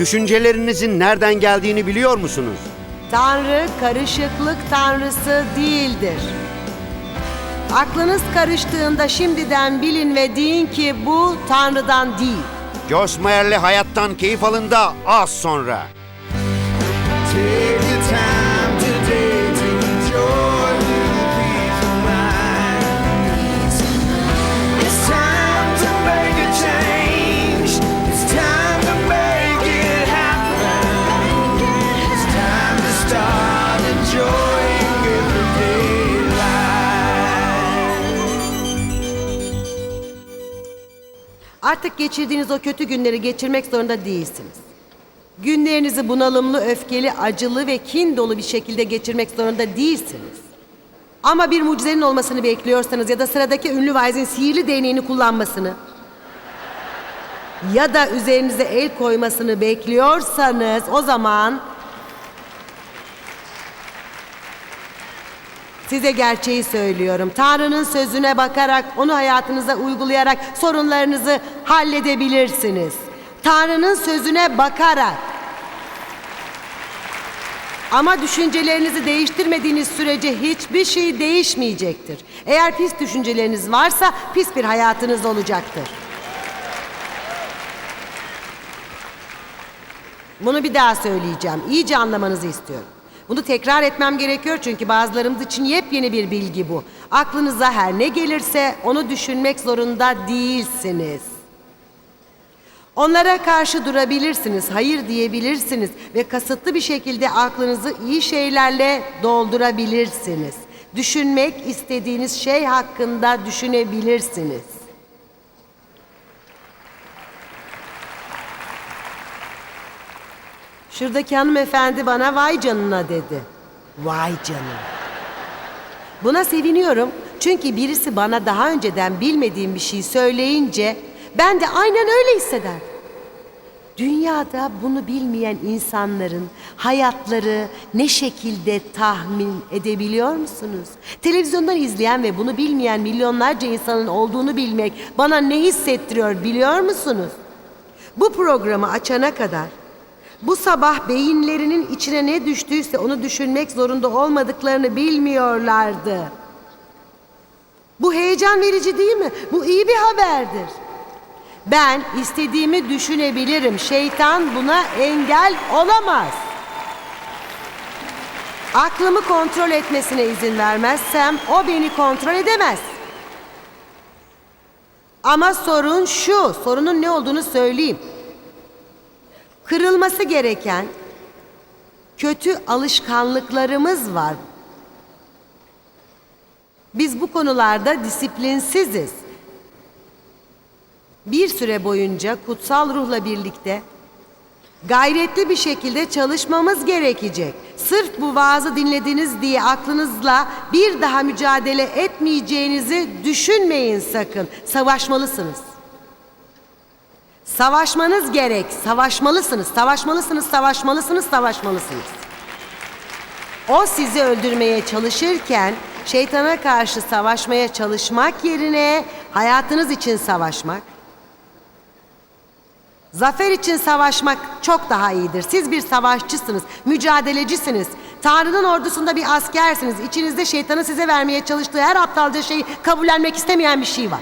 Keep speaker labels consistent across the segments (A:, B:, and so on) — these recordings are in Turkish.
A: Düşüncelerinizin nereden geldiğini biliyor musunuz?
B: Tanrı karışıklık tanrısı değildir. Aklınız karıştığında şimdiden bilin ve deyin ki bu Tanrı'dan değil.
A: Joyce Meyer'le hayattan keyif alın da az sonra.
B: Artık geçirdiğiniz o kötü günleri geçirmek zorunda değilsiniz. Günlerinizi bunalımlı, öfkeli, acılı ve kin dolu bir şekilde geçirmek zorunda değilsiniz. Ama bir mucizenin olmasını bekliyorsanız ya da sıradaki ünlü vaizin sihirli değneğini kullanmasını ya da üzerinize el koymasını bekliyorsanız o zaman Size gerçeği söylüyorum. Tanrı'nın sözüne bakarak, onu hayatınıza uygulayarak sorunlarınızı halledebilirsiniz. Tanrı'nın sözüne bakarak. Ama düşüncelerinizi değiştirmediğiniz sürece hiçbir şey değişmeyecektir. Eğer pis düşünceleriniz varsa pis bir hayatınız olacaktır. Bunu bir daha söyleyeceğim. İyice anlamanızı istiyorum. Bunu tekrar etmem gerekiyor çünkü bazılarımız için yepyeni bir bilgi bu. Aklınıza her ne gelirse onu düşünmek zorunda değilsiniz. Onlara karşı durabilirsiniz, hayır diyebilirsiniz ve kasıtlı bir şekilde aklınızı iyi şeylerle doldurabilirsiniz. Düşünmek istediğiniz şey hakkında düşünebilirsiniz. Şuradaki hanımefendi bana vay canına dedi. Vay canına. Buna seviniyorum. Çünkü birisi bana daha önceden bilmediğim bir şey söyleyince ben de aynen öyle hissederdim. Dünyada bunu bilmeyen insanların hayatları ne şekilde tahmin edebiliyor musunuz? Televizyondan izleyen ve bunu bilmeyen milyonlarca insanın olduğunu bilmek bana ne hissettiriyor biliyor musunuz? Bu programı açana kadar bu sabah beyinlerinin içine ne düştüyse onu düşünmek zorunda olmadıklarını bilmiyorlardı. Bu heyecan verici değil mi? Bu iyi bir haberdir. Ben istediğimi düşünebilirim. Şeytan buna engel olamaz. Aklımı kontrol etmesine izin vermezsem o beni kontrol edemez. Ama sorun şu, sorunun ne olduğunu söyleyeyim. Kırılması gereken kötü alışkanlıklarımız var. Biz bu konularda disiplinsiziz. Bir süre boyunca kutsal ruhla birlikte gayretli bir şekilde çalışmamız gerekecek. Sırf bu vaazı dinlediniz diye aklınızla bir daha mücadele etmeyeceğinizi düşünmeyin sakın. Savaşmalısınız. Savaşmanız gerek. Savaşmalısınız. Savaşmalısınız. Savaşmalısınız. Savaşmalısınız. O sizi öldürmeye çalışırken şeytana karşı savaşmaya çalışmak yerine hayatınız için savaşmak, zafer için savaşmak çok daha iyidir. Siz bir savaşçısınız, mücadelecisiniz. Tanrı'nın ordusunda bir askersiniz. İçinizde şeytanın size vermeye çalıştığı her aptalca şeyi kabullenmek istemeyen bir şey var.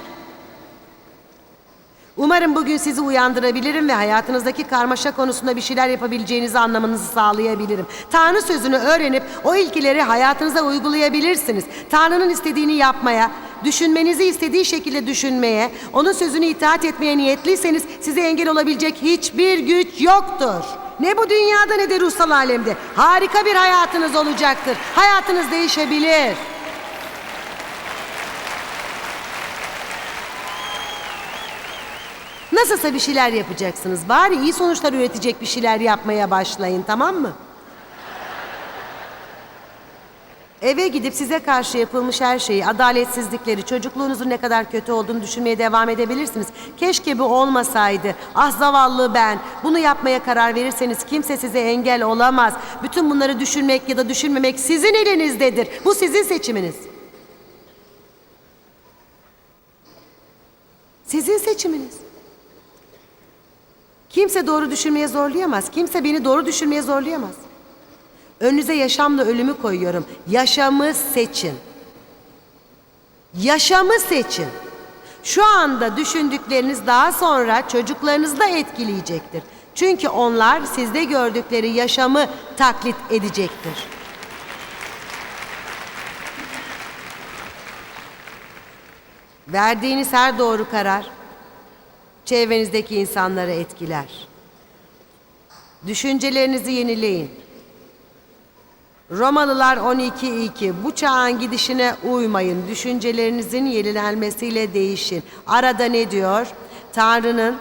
B: Umarım bugün sizi uyandırabilirim ve hayatınızdaki karmaşa konusunda bir şeyler yapabileceğinizi anlamanızı sağlayabilirim. Tanrı sözünü öğrenip o ilkeleri hayatınıza uygulayabilirsiniz. Tanrı'nın istediğini yapmaya, düşünmenizi istediği şekilde düşünmeye, onun sözünü itaat etmeye niyetliyseniz size engel olabilecek hiçbir güç yoktur. Ne bu dünyada ne de ruhsal alemde. Harika bir hayatınız olacaktır. Hayatınız değişebilir. Nasılsa bir şeyler yapacaksınız. Bari iyi sonuçlar üretecek bir şeyler yapmaya başlayın tamam mı? Eve gidip size karşı yapılmış her şeyi, adaletsizlikleri, çocukluğunuzun ne kadar kötü olduğunu düşünmeye devam edebilirsiniz. Keşke bu olmasaydı. Ah zavallı ben. Bunu yapmaya karar verirseniz kimse size engel olamaz. Bütün bunları düşünmek ya da düşünmemek sizin elinizdedir. Bu sizin seçiminiz. Sizin seçiminiz. Kimse doğru düşünmeye zorlayamaz. Kimse beni doğru düşünmeye zorlayamaz. Önünüze yaşamla ölümü koyuyorum. Yaşamı seçin. Yaşamı seçin. Şu anda düşündükleriniz daha sonra çocuklarınızı da etkileyecektir. Çünkü onlar sizde gördükleri yaşamı taklit edecektir. Verdiğiniz her doğru karar çevrenizdeki insanları etkiler. Düşüncelerinizi yenileyin. Romalılar 12.2 Bu çağın gidişine uymayın. Düşüncelerinizin yenilenmesiyle değişin. Arada ne diyor? Tanrı'nın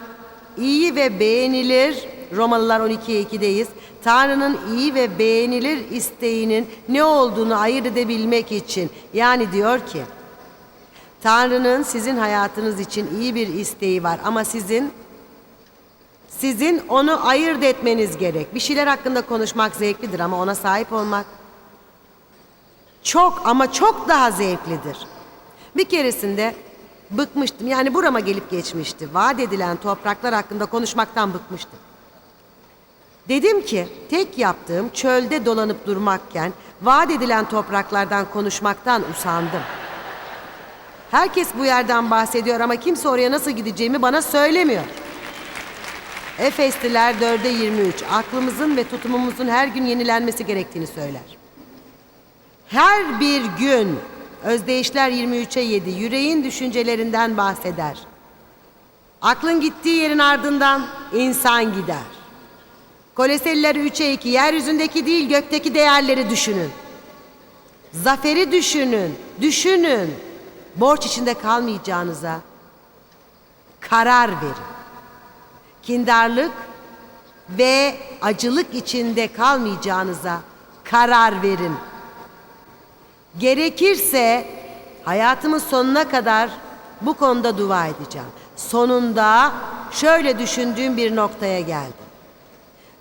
B: iyi ve beğenilir Romalılar 12.2'deyiz. Tanrı'nın iyi ve beğenilir isteğinin ne olduğunu ayırt edebilmek için. Yani diyor ki Tanrı'nın sizin hayatınız için iyi bir isteği var ama sizin sizin onu ayırt etmeniz gerek. Bir şeyler hakkında konuşmak zevklidir ama ona sahip olmak çok ama çok daha zevklidir. Bir keresinde bıkmıştım. Yani burama gelip geçmişti. Vaat edilen topraklar hakkında konuşmaktan bıkmıştım. Dedim ki tek yaptığım çölde dolanıp durmakken vaat edilen topraklardan konuşmaktan usandım. Herkes bu yerden bahsediyor ama kimse oraya nasıl gideceğimi bana söylemiyor. Efesliler 4'e 23 aklımızın ve tutumumuzun her gün yenilenmesi gerektiğini söyler. Her bir gün Özdeyişler 23'e 7 yüreğin düşüncelerinden bahseder. Aklın gittiği yerin ardından insan gider. Koleseliler 3'e 2 yeryüzündeki değil gökteki değerleri düşünün. Zaferi düşünün, düşünün. Borç içinde kalmayacağınıza karar verin. Kindarlık ve acılık içinde kalmayacağınıza karar verin. Gerekirse hayatımın sonuna kadar bu konuda dua edeceğim. Sonunda şöyle düşündüğüm bir noktaya geldim.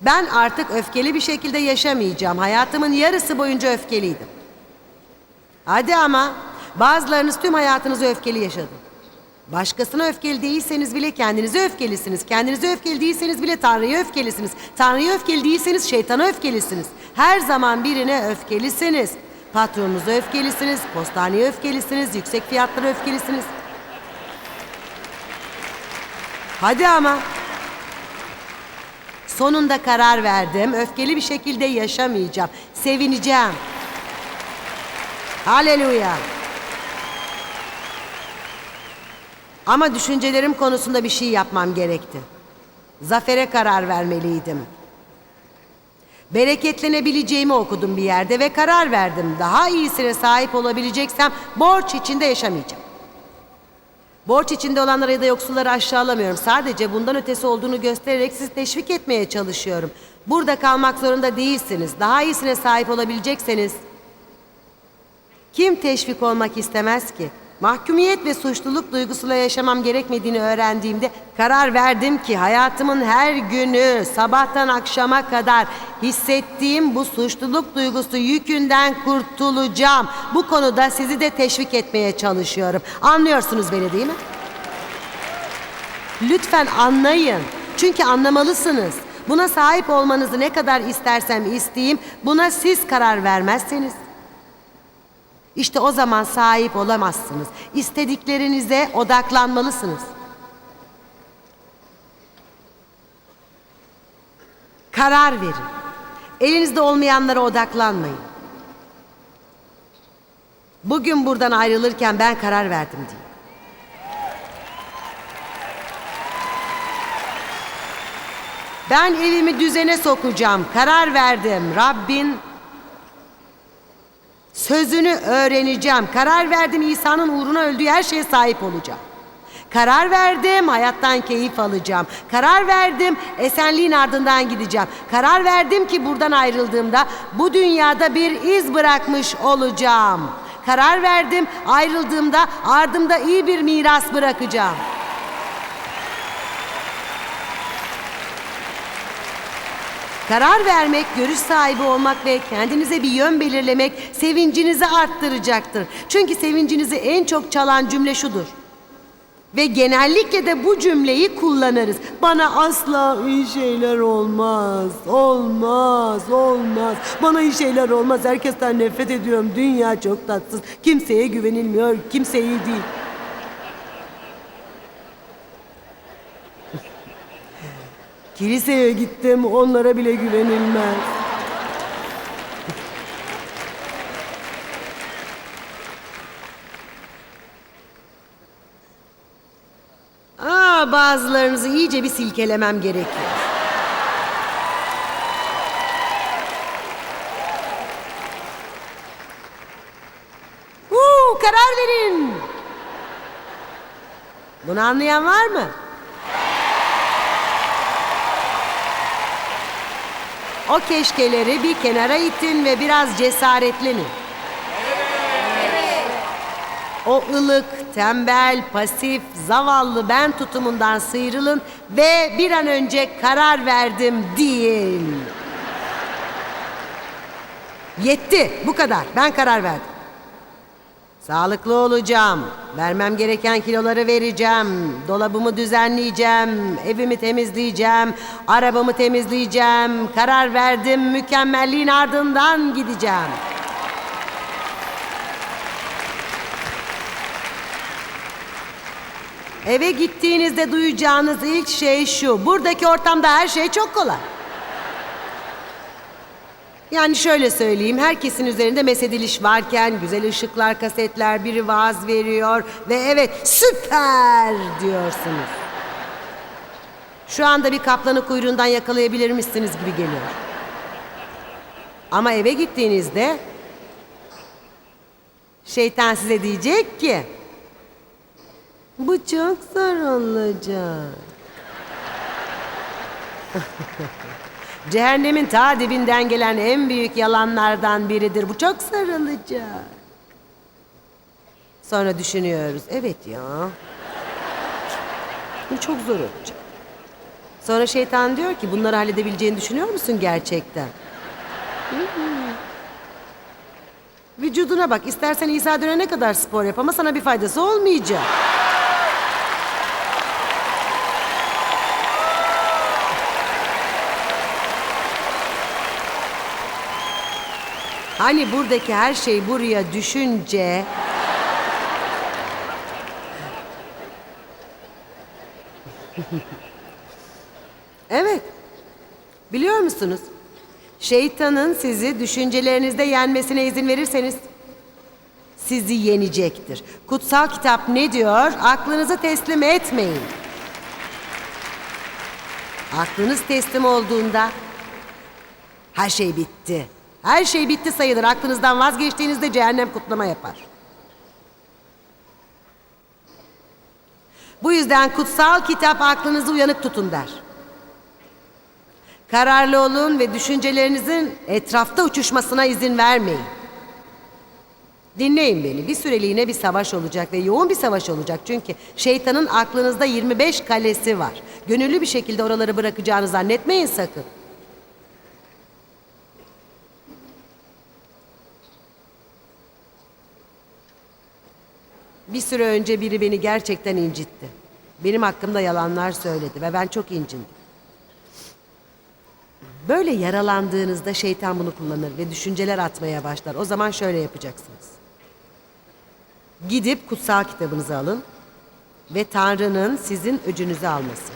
B: Ben artık öfkeli bir şekilde yaşamayacağım. Hayatımın yarısı boyunca öfkeliydim. Hadi ama bazılarınız tüm hayatınızı öfkeli yaşadı. Başkasına öfkeli değilseniz bile kendinize öfkelisiniz. Kendinize öfkeli değilseniz bile Tanrı'ya öfkelisiniz. Tanrı'ya öfkeli değilseniz şeytana öfkelisiniz. Her zaman birine öfkelisiniz. Patronunuza öfkelisiniz, postaneye öfkelisiniz, yüksek fiyatlara öfkelisiniz. Hadi ama. Sonunda karar verdim. Öfkeli bir şekilde yaşamayacağım. Sevineceğim. Haleluya. Ama düşüncelerim konusunda bir şey yapmam gerekti. Zafere karar vermeliydim. Bereketlenebileceğimi okudum bir yerde ve karar verdim. Daha iyisine sahip olabileceksem borç içinde yaşamayacağım. Borç içinde olanları ya da yoksulları aşağılamıyorum. Sadece bundan ötesi olduğunu göstererek sizi teşvik etmeye çalışıyorum. Burada kalmak zorunda değilsiniz. Daha iyisine sahip olabilecekseniz kim teşvik olmak istemez ki? Mahkumiyet ve suçluluk duygusuyla yaşamam gerekmediğini öğrendiğimde karar verdim ki hayatımın her günü sabahtan akşama kadar hissettiğim bu suçluluk duygusu yükünden kurtulacağım. Bu konuda sizi de teşvik etmeye çalışıyorum. Anlıyorsunuz beni değil mi? Lütfen anlayın. Çünkü anlamalısınız. Buna sahip olmanızı ne kadar istersem isteyeyim, buna siz karar vermezseniz işte o zaman sahip olamazsınız. İstediklerinize odaklanmalısınız. Karar verin. Elinizde olmayanlara odaklanmayın. Bugün buradan ayrılırken ben karar verdim diye. Ben evimi düzene sokacağım. Karar verdim. Rabbin Sözünü öğreneceğim. Karar verdim İsa'nın uğruna öldüğü her şeye sahip olacağım. Karar verdim hayattan keyif alacağım. Karar verdim esenliğin ardından gideceğim. Karar verdim ki buradan ayrıldığımda bu dünyada bir iz bırakmış olacağım. Karar verdim ayrıldığımda ardımda iyi bir miras bırakacağım. Karar vermek, görüş sahibi olmak ve kendinize bir yön belirlemek sevincinizi arttıracaktır. Çünkü sevincinizi en çok çalan cümle şudur. Ve genellikle de bu cümleyi kullanırız. Bana asla iyi şeyler olmaz. Olmaz, olmaz. Bana iyi şeyler olmaz. Herkesten nefret ediyorum. Dünya çok tatsız. Kimseye güvenilmiyor. Kimse iyi değil. Kiliseye gittim. Onlara bile güvenilmez. Aa, bazılarınızı iyice bir silkelemem gerekiyor. Huu, karar verin. Bunu anlayan var mı? O keşkeleri bir kenara itin ve biraz cesaretlenin. O ılık, tembel, pasif, zavallı ben tutumundan sıyrılın ve bir an önce karar verdim deyin. Yetti, bu kadar. Ben karar verdim. Sağlıklı olacağım. Vermem gereken kiloları vereceğim. Dolabımı düzenleyeceğim. Evimi temizleyeceğim. Arabamı temizleyeceğim. Karar verdim. Mükemmelliğin ardından gideceğim. Eve gittiğinizde duyacağınız ilk şey şu. Buradaki ortamda her şey çok kolay. Yani şöyle söyleyeyim, herkesin üzerinde mesediliş varken güzel ışıklar, kasetler, biri vaaz veriyor ve evet süper diyorsunuz. Şu anda bir kaplanı kuyruğundan yakalayabilir misiniz gibi geliyor. Ama eve gittiğinizde şeytan size diyecek ki bu çok zor olacak. Cehennemin ta dibinden gelen en büyük yalanlardan biridir. Bu çok sarılacak. Sonra düşünüyoruz. Evet ya. Bu çok zor olacak. Sonra şeytan diyor ki bunları halledebileceğini düşünüyor musun gerçekten? Vücuduna bak. İstersen İsa dönene kadar spor yap ama sana bir faydası olmayacak. Hani buradaki her şey buraya düşünce... evet. Biliyor musunuz? Şeytanın sizi düşüncelerinizde yenmesine izin verirseniz sizi yenecektir. Kutsal kitap ne diyor? Aklınızı teslim etmeyin. Aklınız teslim olduğunda her şey bitti. Her şey bitti sayılır. Aklınızdan vazgeçtiğinizde cehennem kutlama yapar. Bu yüzden kutsal kitap aklınızı uyanık tutun der. Kararlı olun ve düşüncelerinizin etrafta uçuşmasına izin vermeyin. Dinleyin beni. Bir süreliğine bir savaş olacak ve yoğun bir savaş olacak. Çünkü şeytanın aklınızda 25 kalesi var. Gönüllü bir şekilde oraları bırakacağını zannetmeyin sakın. Bir süre önce biri beni gerçekten incitti. Benim hakkımda yalanlar söyledi ve ben çok incindim. Böyle yaralandığınızda şeytan bunu kullanır ve düşünceler atmaya başlar. O zaman şöyle yapacaksınız. Gidip kutsal kitabınızı alın ve Tanrı'nın sizin öcünüzü alması.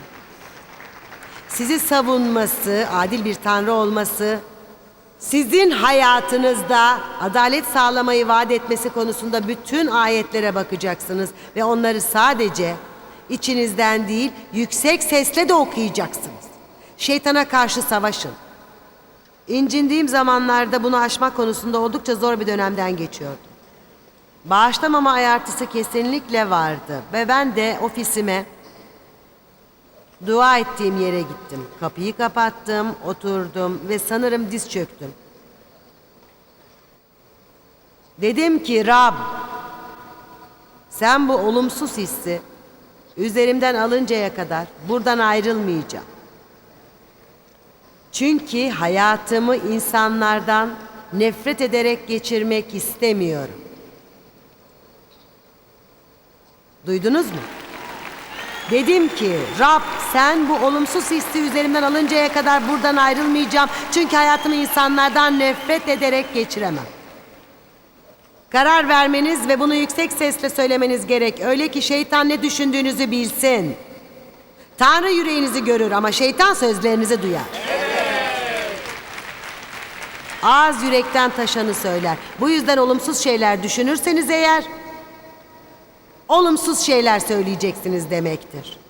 B: Sizi savunması, adil bir Tanrı olması, sizin hayatınızda adalet sağlamayı vaat etmesi konusunda bütün ayetlere bakacaksınız ve onları sadece içinizden değil, yüksek sesle de okuyacaksınız. Şeytana karşı savaşın. İncindiğim zamanlarda bunu aşmak konusunda oldukça zor bir dönemden geçiyordum. Bağışlamama ayartısı kesinlikle vardı ve ben de ofisime Dua ettiğim yere gittim. Kapıyı kapattım, oturdum ve sanırım diz çöktüm. Dedim ki Rab, sen bu olumsuz hissi üzerimden alıncaya kadar buradan ayrılmayacağım. Çünkü hayatımı insanlardan nefret ederek geçirmek istemiyorum. Duydunuz mu? Dedim ki Rab sen bu olumsuz hissi üzerimden alıncaya kadar buradan ayrılmayacağım. Çünkü hayatımı insanlardan nefret ederek geçiremem. Karar vermeniz ve bunu yüksek sesle söylemeniz gerek. Öyle ki şeytan ne düşündüğünüzü bilsin. Tanrı yüreğinizi görür ama şeytan sözlerinizi duyar. Ağız yürekten taşanı söyler. Bu yüzden olumsuz şeyler düşünürseniz eğer olumsuz şeyler söyleyeceksiniz demektir.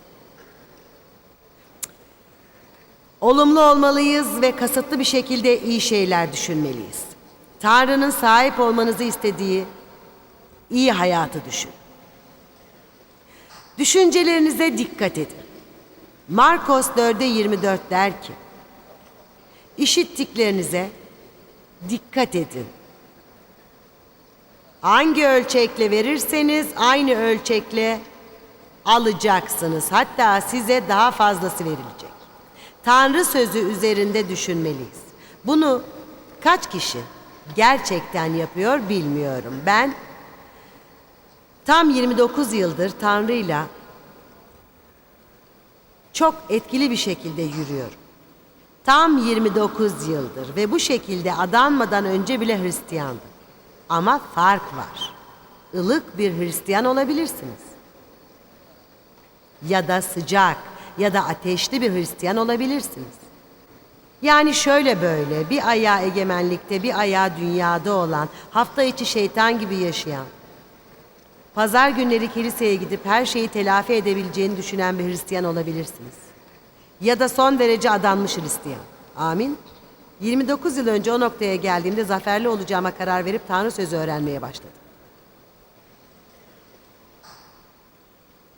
B: Olumlu olmalıyız ve kasıtlı bir şekilde iyi şeyler düşünmeliyiz. Tanrı'nın sahip olmanızı istediği iyi hayatı düşün. Düşüncelerinize dikkat edin. Markos 4'e 24 der ki, İşittiklerinize dikkat edin. Hangi ölçekle verirseniz aynı ölçekle alacaksınız. Hatta size daha fazlası verilecek. Tanrı sözü üzerinde düşünmeliyiz. Bunu kaç kişi gerçekten yapıyor bilmiyorum. Ben tam 29 yıldır Tanrı'yla çok etkili bir şekilde yürüyorum. Tam 29 yıldır ve bu şekilde adanmadan önce bile Hristiyandım. Ama fark var. Ilık bir Hristiyan olabilirsiniz. Ya da sıcak ya da ateşli bir Hristiyan olabilirsiniz. Yani şöyle böyle bir ayağı egemenlikte bir ayağı dünyada olan, hafta içi şeytan gibi yaşayan, pazar günleri kiliseye gidip her şeyi telafi edebileceğini düşünen bir Hristiyan olabilirsiniz ya da son derece adanmış Hristiyan. Amin. 29 yıl önce o noktaya geldiğimde zaferli olacağıma karar verip Tanrı sözü öğrenmeye başladım.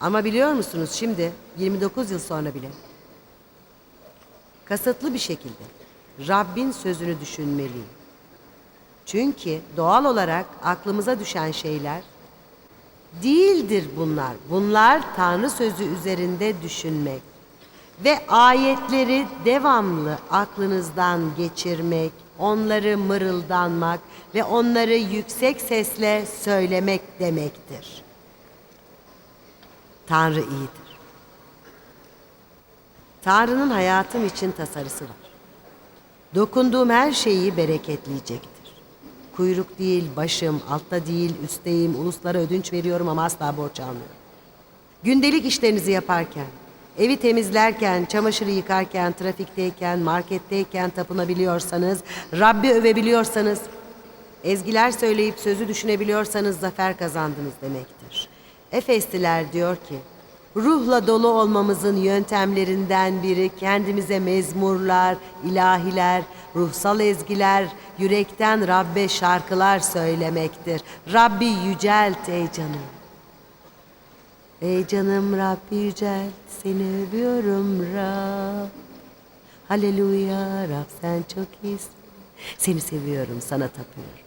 B: Ama biliyor musunuz şimdi 29 yıl sonra bile kasıtlı bir şekilde Rabbin sözünü düşünmeliyim. Çünkü doğal olarak aklımıza düşen şeyler değildir bunlar. Bunlar Tanrı sözü üzerinde düşünmek ve ayetleri devamlı aklınızdan geçirmek, onları mırıldanmak ve onları yüksek sesle söylemek demektir. Tanrı iyidir. Tanrı'nın hayatım için tasarısı var. Dokunduğum her şeyi bereketleyecektir. Kuyruk değil, başım, altta değil, üstteyim, uluslara ödünç veriyorum ama asla borç almıyorum. Gündelik işlerinizi yaparken, evi temizlerken, çamaşırı yıkarken, trafikteyken, marketteyken tapınabiliyorsanız, Rabbi övebiliyorsanız, ezgiler söyleyip sözü düşünebiliyorsanız zafer kazandınız demektir. Efesliler diyor ki, ruhla dolu olmamızın yöntemlerinden biri kendimize mezmurlar, ilahiler, ruhsal ezgiler, yürekten Rabbe şarkılar söylemektir. Rabbi yücelt ey canım. Ey canım Rabbi yücelt, seni övüyorum Rab. Haleluya Rab sen çok iyisin. Seni seviyorum, sana tapıyorum.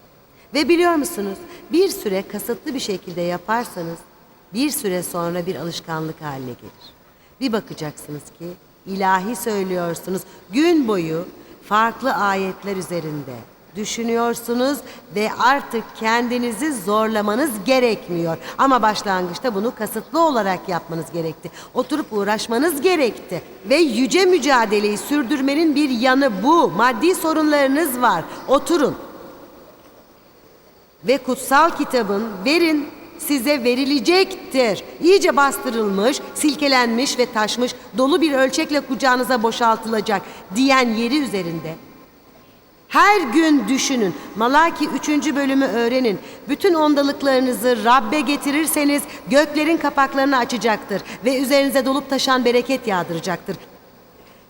B: Ve biliyor musunuz bir süre kasıtlı bir şekilde yaparsanız bir süre sonra bir alışkanlık haline gelir. Bir bakacaksınız ki ilahi söylüyorsunuz gün boyu farklı ayetler üzerinde düşünüyorsunuz ve artık kendinizi zorlamanız gerekmiyor. Ama başlangıçta bunu kasıtlı olarak yapmanız gerekti. Oturup uğraşmanız gerekti. Ve yüce mücadeleyi sürdürmenin bir yanı bu. Maddi sorunlarınız var. Oturun. Ve kutsal kitabın verin size verilecektir. İyice bastırılmış, silkelenmiş ve taşmış dolu bir ölçekle kucağınıza boşaltılacak diyen yeri üzerinde. Her gün düşünün. Malaki 3. bölümü öğrenin. Bütün ondalıklarınızı Rabbe getirirseniz göklerin kapaklarını açacaktır ve üzerinize dolup taşan bereket yağdıracaktır.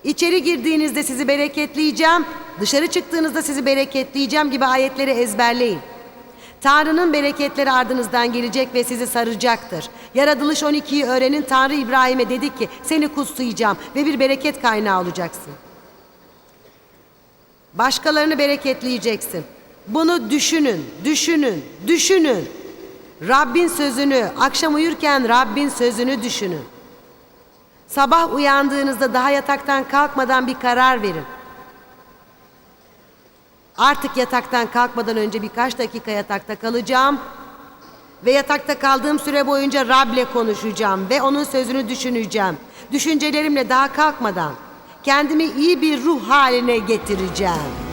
B: İçeri girdiğinizde sizi bereketleyeceğim, dışarı çıktığınızda sizi bereketleyeceğim gibi ayetleri ezberleyin. Tanrı'nın bereketleri ardınızdan gelecek ve sizi saracaktır. Yaratılış 12'yi öğrenin Tanrı İbrahim'e dedi ki seni kutsayacağım ve bir bereket kaynağı olacaksın. Başkalarını bereketleyeceksin. Bunu düşünün, düşünün, düşünün. Rabbin sözünü, akşam uyurken Rabbin sözünü düşünün. Sabah uyandığınızda daha yataktan kalkmadan bir karar verin. Artık yataktan kalkmadan önce birkaç dakika yatakta kalacağım Ve yatakta kaldığım süre boyunca Rab'le konuşacağım ve onun sözünü düşüneceğim. Düşüncelerimle daha kalkmadan kendimi iyi bir ruh haline getireceğim.